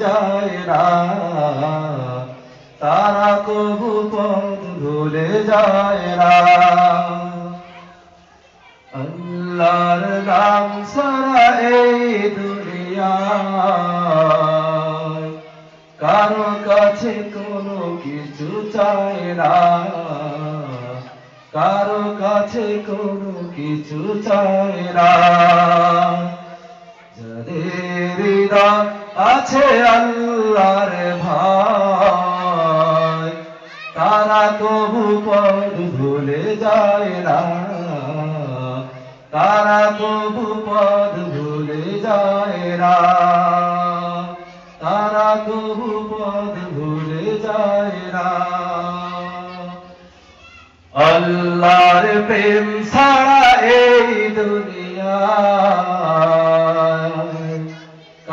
যায় না। তারা কবু ভুলে যায় না। আল্লাহর নাম সারা এই দুনিয়ায় কারও কাছে কোনো কিছু চায় না। কারও কাছে কোনো কিছু চায় না। যাদের হৃদয় আছে আল্লাহর ভাই তারা কবু পদ ভুলে যায় না। তারা কবু পদ ভুলে যায় না। তারা কবু পদ ভুলে যায় না। আল্লাহর প্রেম ছাড়া এই দুনিয়া